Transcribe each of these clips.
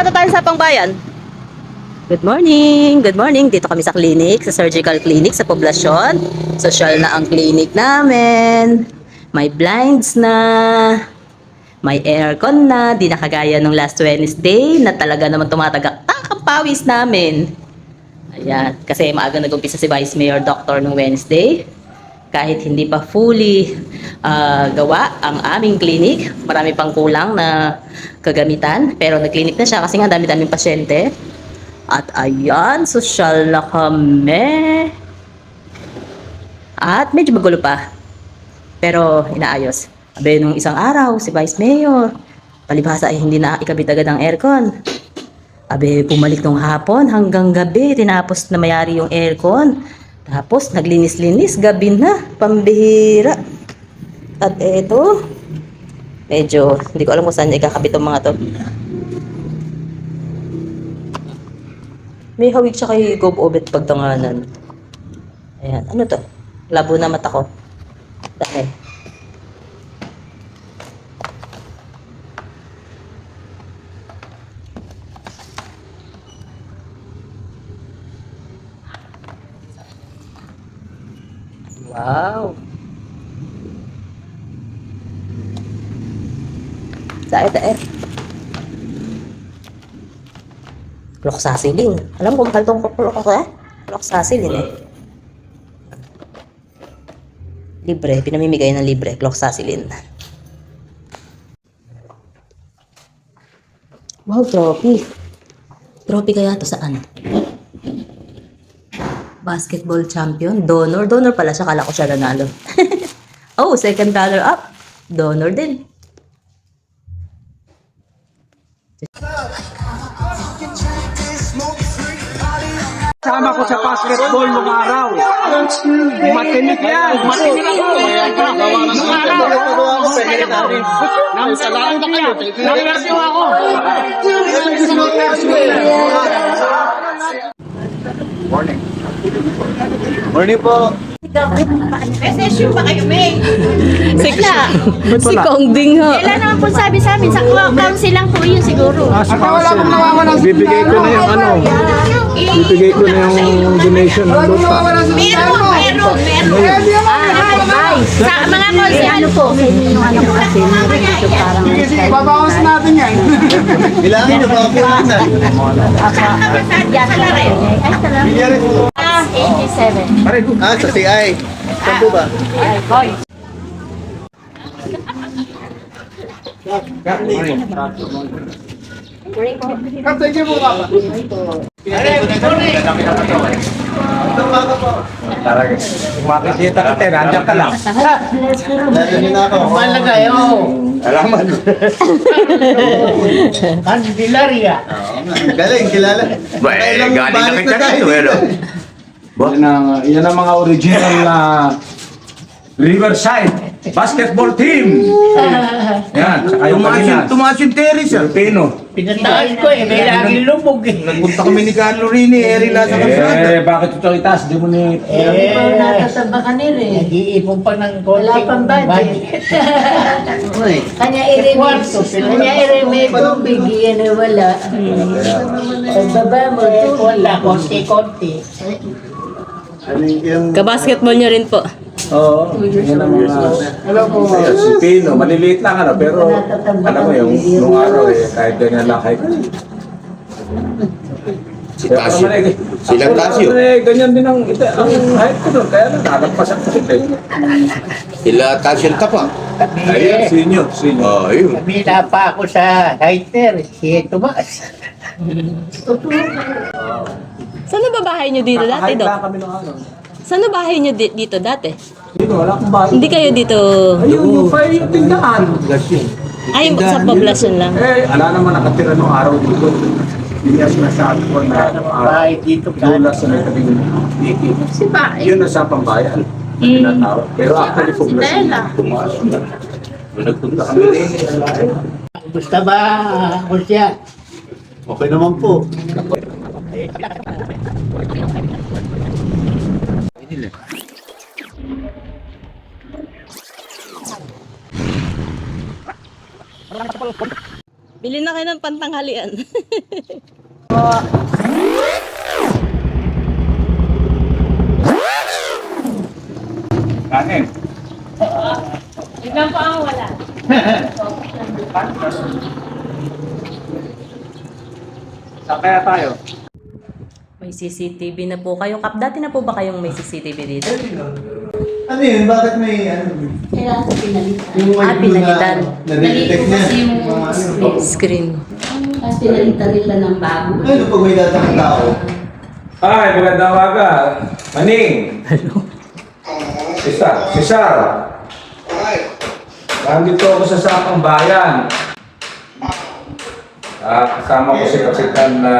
yata tayo sa pangbayan. Good morning! Good morning! Dito kami sa clinic, sa surgical clinic sa poblasyon. Social na ang clinic namin. May blinds na. May aircon na. Di na kagaya nung last Wednesday na talaga naman tumatagak-tak ang pawis namin. Ayan. Kasi maaga nag-umpisa si Vice Mayor Doctor nung Wednesday. Kahit hindi pa fully ah, gawa ang aming clinic, marami pang kulang na kagamitan. Pero nag-clinic na siya kasi nga dami-daming pasyente. At ayan, social na kami. At medyo magulo pa. Pero inaayos. Abe, nung isang araw, si Vice Mayor, palibhasa ay hindi na ikabit agad ang aircon. Abe, pumalik nung hapon hanggang gabi, tinapos na mayari yung aircon. Tapos, naglinis-linis, gabi na, pambihira. At eto, medyo, hindi ko alam kung saan niya ikakabit mga to. May hawig siya kay Gob Obet pagtanganan. Ayan, ano to? Labo na mata ko. Dahil. Wow. Sa ito eh. Cloxacillin. Alam ko mahal tong cloxacillin eh? Cloxacillin eh. Libre, pinamimigay ng libre, cloxacillin. Wow, trophy. Trophy kaya to saan? Basketball champion, donor. Donor pala siya, kala ko siya nanalo. oh, second runner up. Donor din. Sama ko sa basketball nung araw. Matinik yan. Matinik ako. Nung araw. Salamat na kayo. Nang-interview ako. Morning. Morning po. SSU ba kayo, May? Sigla. si Kong Ding ho. Kailan naman po sabi sa amin, sa council lang po yun siguro. As council, bibigay ko na yung ano. Bibigay ko na yung donation ng lupa. Meron, meron, meron. Ah, sa mga council, ano po? Sige, babawas natin yan. Bilangin nyo ba? Yan, sala rin. Ah, 87. Ah, sa CI. Saan po ba? Kaptay niyo po ba? Makikita ka, Ter, andyan ka lang. Dahil na ako. Malagay, oh. Alaman. Candelaria. Galing, kilala. Ba, eh, galing na kita dito, no? Yan ang, yan ang mga original na Riverside Basketball Team. Yan, saka yung kanina. tumaas yung terrace. Filipino. Pinataan ko eh, may laging lubog eh. Nagpunta kami ni Carlo Rini, Eri nasa kalsada. Eh, bakit ito itaas? Di mo ni... Eh, Natataba ka nila eh. nag-iipon pa ng konti. Wala pang budget. Kanya i-remake. Kanya i-remake tubig. Yan ay wala. Pagbaba mo. Wala, konti-konti. Ano yung... Kabasketball nyo rin po. Oo, yan ang mga... Alam mo, Filipino, maliliit lang ano, pero alam mo yung nung araw eh, kahit ganyan lang height. Si Pero Tasio. naman eh, ako Tasio. naman eh, ganyan din ang, ito, ang height ko doon, kaya nagkakagpasak ko sila eh. Sila Tasio Tapa. Ayun, senior, senior. Oh, ayun. Kabila pa ako sa hiker, si Tomas. Saan na ba bahay nyo dito dati, Kahit Dok? lang kami nung araw. Saan na bahay nyo di- dito dati? Dito, wala akong bahay. Hindi kayo dito... Ayun, yung fire yung tindahan. Ay, sa poblasyon lang. Eh, ala naman nakatira nung araw dito. Hindi niya sinasabi ko na uh, Bahay dito lula sa may tabing Iki. Si ba? Yun ang sa pambayan. na tinatawag. Pero actually, poblasyon Stella. tumaas na. Nung nagpunta kami rin, Gusto ba ako siya? Okay naman po. Bili na kayo ng pantanghalian. Kanin. Tignan po ang wala. Saan kaya tayo? May CCTV na po kayo. Kap, dati na po ba kayong may CCTV dito? Ano yun? Bakit may ano? Kailangan ko pinalitan. Yung Ah, pinalitan. Na-detect Nalito niya. kasi yung Mga ano. screen. Screen. Tapos pinalitan nila ng bago. Ano pag may datang tao? Ay, magandang umaga. Maning. Sisa, Cesar. Nandito ako sa Sakang Bayan. Ah, kasama ko si Kapitan na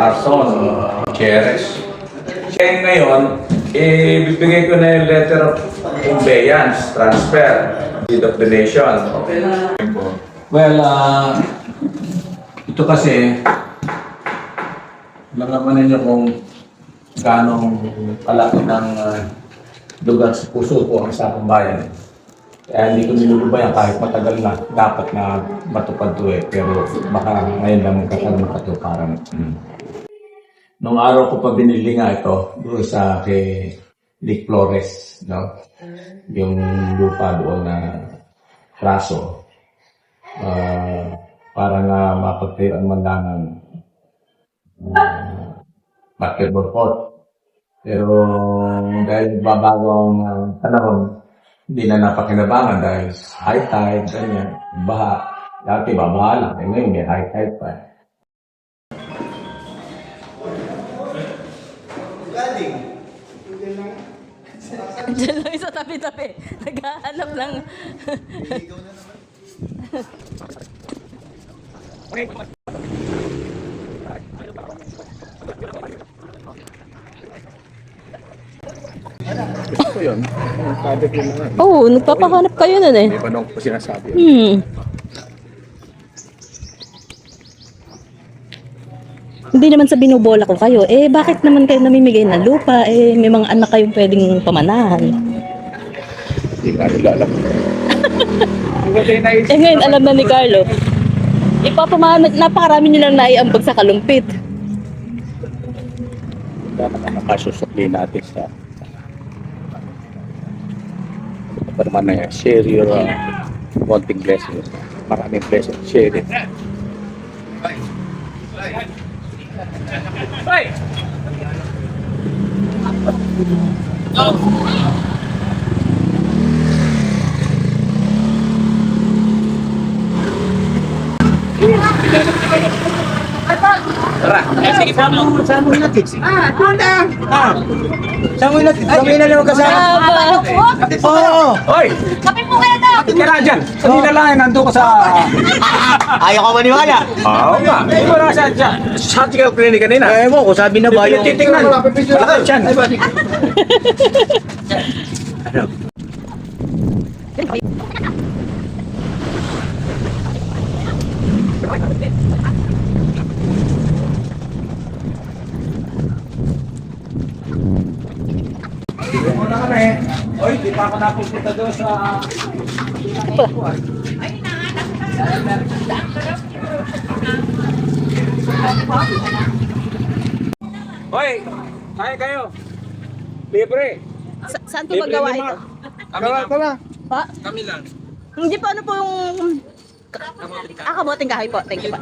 Arson Cheres. Kaya ngayon, eh, bibigay ko na yung letter of conveyance, transfer, deed of donation. Well, ah, ito kasi, alam naman ninyo kung gaano kalaki ng ah, lugar sa puso ko ang sa bayan. Kaya hindi ko nilulubayan kahit matagal na. Dapat na matupad to eh. Pero baka ngayon lang magkakaroon ng katuparan. Mm. Nung araw ko pa binili nga ito, doon sa kay Lick Flores, no? Yung lupa doon na raso. Ah, para nga mapagtayuan man lang ng uh, basketball court. Pero dahil babago ang uh, panahon, hindi na napakinabangan dahil high tide, ganyan, baha. Dati babaha lang, eh ngayon may high tide pa. Diyan lang sa tabi-tabi. Naghahanap lang. Ito yun, yung yun na. Oo, oh, nagpapahanap kayo nun eh. Di ba nung ko sinasabi? Hmm. Hindi naman sa binubola ko kayo. Eh, bakit naman kayo namimigay ng lupa? Eh, may mga anak kayong pwedeng pamanahan. Hindi ka nila alam. Eh, ngayon alam na ni Carlo. Ipapamana, napakarami nilang naiambag sa kalumpit. Dapat nakasusukli natin sa ito pa naman na share your uh, wanting blessing. Maraming blessing. Share it. Sabi na naman kasama. Oo. Hoy! Kape po kayo daw! Bakit ka na dyan? Sabi na lang, nandun ko sa... Ayaw ka maniwala. Oo nga. Hindi mo lang sa, sa surgical clinic kanina. Eh mo, kung sabi na ba yung... ko titingnan. Malaki dyan. Muna kami. Oy, di pa ako napupunta doon sa... Hoy, kaya kayo. Libre. Sa- saan po Libre magawa ito? Kami lang. Tara. Pa? Kami lang. Hindi po ano po yung... Ah, kamoting kahoy po. Thank you po.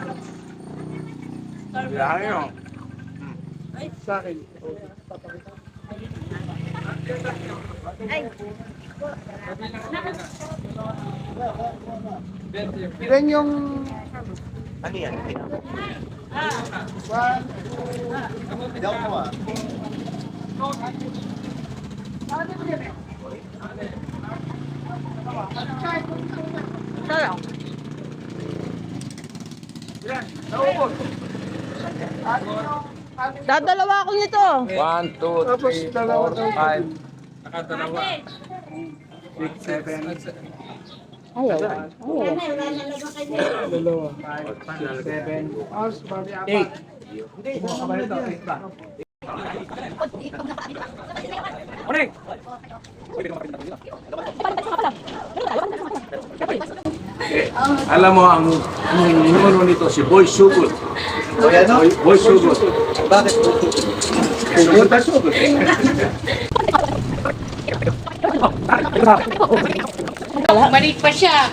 Ilan yung... Ano yan? One, two... Daw ko ah. Sao Ilan? Naubos. Ano Dadalawa ako nito. One, two, three, four, five. Nakadalawa. Six, seven, Ayaw. eight. Unik! Eh, alam mo, ang, ang nuno nito si Boy Sugod. O yan, no? Boy, Boy Sugod. Bakit? Sugod na. Maliit pa siya.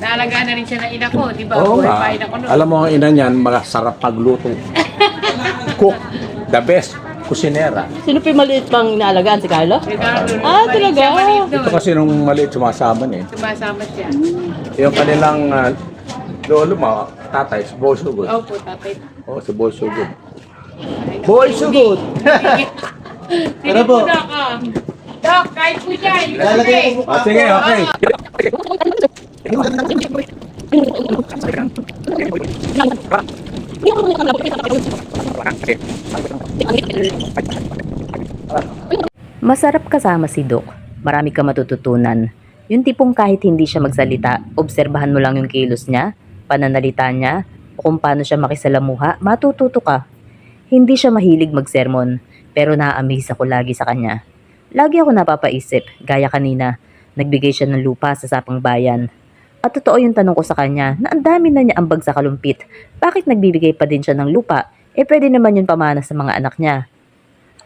Naalagaan na rin siya ng ina ko, di ba? Oo nga. Alam mo, ang ina niyan, masarap pagluto. Cook. The best. Kusinera. Sino pa yung maliit pang inaalagaan? Si Carlo? Ricardo, Ah, talaga? Ito kasi nung maliit sumasama niya. eh. Sumasama siya. Yung kanilang uh, lolo mo, tatay, si Boy Sugod. Opo, tatay. Oo, si Boy Sugod. Boy Sugod! Tara po. Doc. Doc, kahit po dyan. Lalagay ko Ah, sige, okay. Masarap kasama si Doc. Marami ka matututunan. Yung tipong kahit hindi siya magsalita, obserbahan mo lang yung kilos niya, pananalita niya, o kung paano siya makisalamuha, matututo ka. Hindi siya mahilig magsermon, pero na-amaze ako lagi sa kanya. Lagi ako napapaisip, gaya kanina, nagbigay siya ng lupa sa sapang bayan. At totoo yung tanong ko sa kanya na ang dami na niya ambag sa kalumpit. Bakit nagbibigay pa din siya ng lupa? Eh pwede naman yun pamana sa mga anak niya.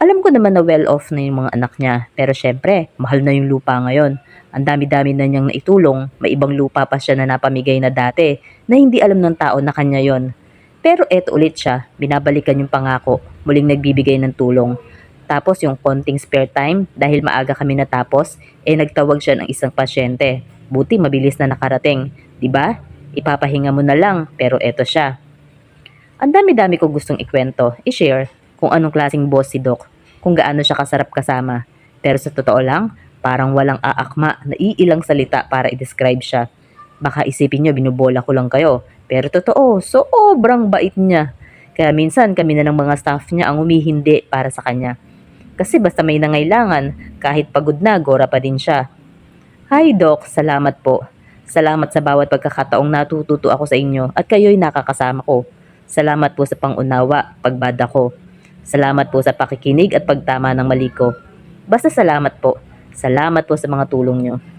Alam ko naman na well-off na yung mga anak niya, pero syempre, mahal na yung lupa ngayon. Ang dami-dami na niyang naitulong, may ibang lupa pa siya na napamigay na dati, na hindi alam ng tao na kanya yon. Pero eto ulit siya, binabalikan yung pangako, muling nagbibigay ng tulong. Tapos yung konting spare time, dahil maaga kami natapos, eh nagtawag siya ng isang pasyente. Buti mabilis na nakarating, 'di ba? Ipapahinga mo na lang, pero eto siya. Ang dami-dami ko gustong ikwento, i-share kung anong klaseng boss si Doc, kung gaano siya kasarap kasama. Pero sa totoo lang, parang walang aakma na iilang salita para i-describe siya. Baka isipin nyo, binubola ko lang kayo. Pero totoo, sobrang bait niya. Kaya minsan kami na ng mga staff niya ang humihindi para sa kanya. Kasi basta may nangailangan, kahit pagod na, gora pa din siya. Hi Doc, salamat po. Salamat sa bawat pagkakataong natututo ako sa inyo at kayo'y nakakasama ko. Salamat po sa pangunawa, pagbada ko. Salamat po sa pakikinig at pagtama ng mali ko. Basta salamat po. Salamat po sa mga tulong nyo.